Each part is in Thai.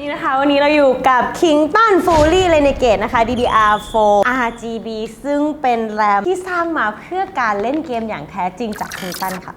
นี่นะคะ วันนี้เราอยู่กับ Kington Fully Renegade นะคะ DDR4 RGB ซึ่งเป็นแรมที่สร้างมาเพื่อการเล่นเกมอย่างแท้จริงจาก Kington ค่ะ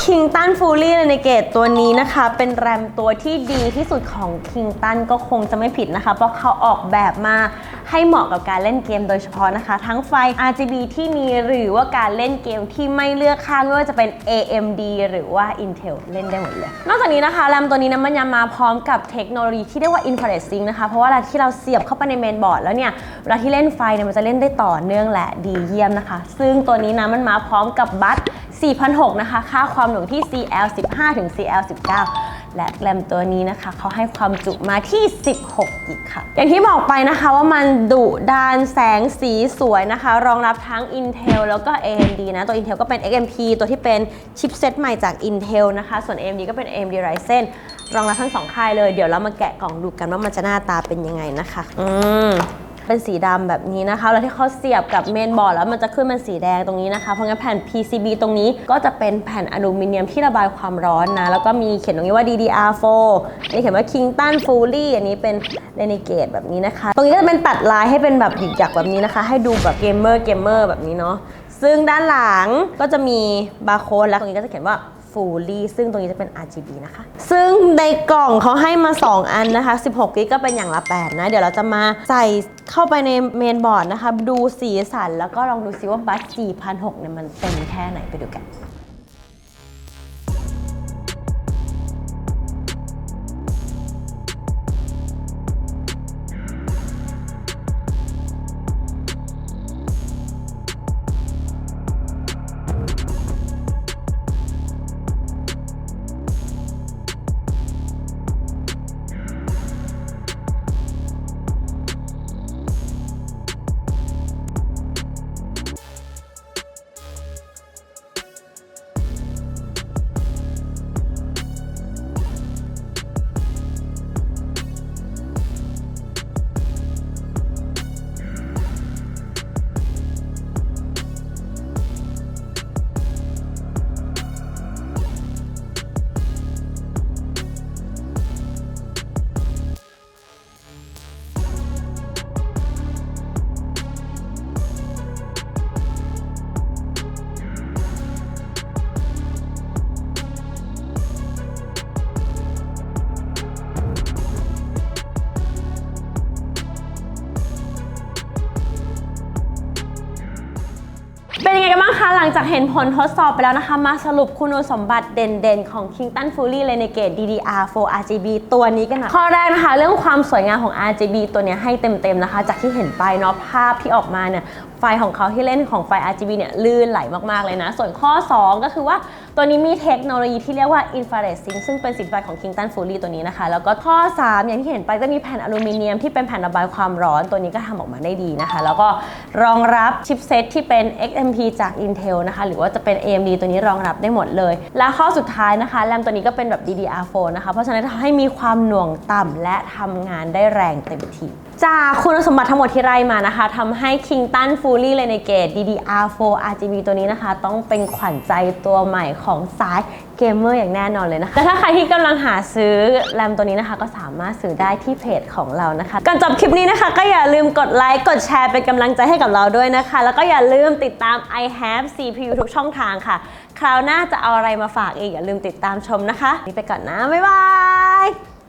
พูดว่า Kington Fully Renegade ตัวนี้นะคะ เป็นแรมตัวที่ดีที่สุดของ Kington ก็คงจะไม่ผิดนะคะ เพราะเขาออกแบบมาให้เหมาะกับการเล่นเกมโดยเฉพาะนะคะ ทั้งไฟ RGB ที่มีหรือว่าการเล่นเกมที่ไม่เลือกข้างไม่ว่าจะเป็น AMD หรือว่า Intel เล่นได้หมดเลย นอกจากนี้นะคะแรมตัวนี้นะมันยังมาพร้อมกับเทคโนโลยีที่เรียกว่า Infrared Sync นะคะ เพราะว่าเวลาที่เราเสียบเข้าไปในเมนบอร์ดแล้วเนี่ยเวลาที่เล่นไฟเนี่ยมันจะเล่นได้ต่อเนื่องและดีเยี่ยมนะคะ ซึ่งตัวนี้นะมันมาพร้อมกับบัต 4,600นะคะ ค่าความหน่วงที่ CL15 ถึง CL19 และแรมตัวนี้นะคะเขาให้ความจุมาที่ 16 กิกค่ะ อย่างที่บอกไปนะคะว่ามันดุดานแสงสีสวยนะคะ รองรับทั้ง Intel แล้วก็ AMD นะ ตัว Intel ก็เป็น XMP ตัวที่เป็นชิปเซตใหม่จาก Intel นะคะ ส่วน AMD ก็เป็น AMD Ryzen รองรับทั้งสองค่ายเลย เดี๋ยวเรามาแกะกล่องดูกันว่ามันจะหน้าตาเป็นยังไงนะคะ อืม เป็นสีดำแบบนี้นะคะ แล้วที่เขาเสียบกับเมนบอร์ดแล้วมันจะขึ้นเป็นสีแดงตรงนี้นะคะ เพราะงั้นแผ่น PCB ตรงนี้ก็จะเป็นแผ่นอลูมิเนียมที่ระบายความร้อนนะ แล้วก็มีเขียนตรงนี้ว่า DDR4 อันนี้เขียนว่า Kington Fully อันนี้เป็น Renegade แบบนี้นะคะ ตรงนี้ก็จะเป็นตัดลายให้เป็นแบบหยิกหยักแบบนี้นะคะ ให้ดูแบบเกมเมอร์เกมเมอร์แบบนี้เนาะ ซึ่งด้านหลังก็จะมีบาร์โค้ดแล้วตรงนี้ก็จะเขียนว่า Fully ซึ่งตรงนี้จะเป็น RGB นะคะ ซึ่งในกล่องเขาให้มา 2 อันนะคะ 16กิกก็เป็นอย่างละ 8 นะ เดี๋ยวเราจะมาใส่เข้าไปในเมนบอร์ดนะคะ ดูสีสัน แล้วก็ลองดูซิว่าบัส4,600เนี่ยมันเต็มแค่ไหนไปดูกัน เป็นยังไงกันบ้างคะ หลังจากเห็นผลทดสอบไปแล้วนะคะ มาสรุปคุณสมบัติเด่นๆ ของ Kington Fully Renegade DDR4 RGB ตัวนี้กันหน่อยข้อแรกนะคะ เรื่องความสวยงามของ RGB ตัวเนี้ยให้เต็มๆนะคะ จากที่เห็นไปเนาะภาพที่ออกมาเนี่ย ไฟของเขาที่เล่นของไฟ RGB เนี่ยลื่นไหลมากๆเลยนะ ส่วนข้อ 2 ก็คือว่าตัวนี้มีเทคโนโลยีที่เรียกว่า Infrared Sync ซึ่งเป็นสีไฟของ Kington Fully ตัวนี้นะคะ แล้วก็ข้อ 3 อย่างที่เห็นไปจะมีแผ่นอลูมิเนียมที่เป็นแผ่นระบายความร้อนตัวนี้ก็ทำออกมาได้ดีนะคะ แล้วก็รองรับชิปเซตที่เป็น XMP จาก Intel นะคะ หรือว่าจะเป็น AMD ตัวนี้รองรับได้หมดเลย และข้อสุดท้ายนะคะแรมตัวนี้ก็เป็นแบบ DDR4 นะคะ เพราะฉะนั้นทำให้มีความหน่วงต่ำและทำงานได้แรงเต็มที่ จากคุณสมบัติทั้งหมดที่ไล่มานะคะทำให้ Kington Fully Renegade DDR4 RGB ตัวนี้นะคะ ต้องเป็นขวัญใจตัวใหม่ของสายเกมเมอร์อย่างแน่นอนเลยนะคะและถ้าใครที่กำลังหาซื้อแรมตัวนี้นะคะ ก็สามารถซื้อได้ที่เพจของเรานะคะ ก่อนจบคลิปนี้นะคะ ก็อย่าลืมกดไลค์กดแชร์เป็นกำลังใจให้กับเราด้วยนะคะ แล้วก็อย่าลืมติดตาม I have CPU ทุกช่องทางค่ะ คราวหน้าจะเอาอะไรมาฝากอีกอย่าลืมติดตามชมนะคะนี่ไปก่อนนะบ๊ายบาย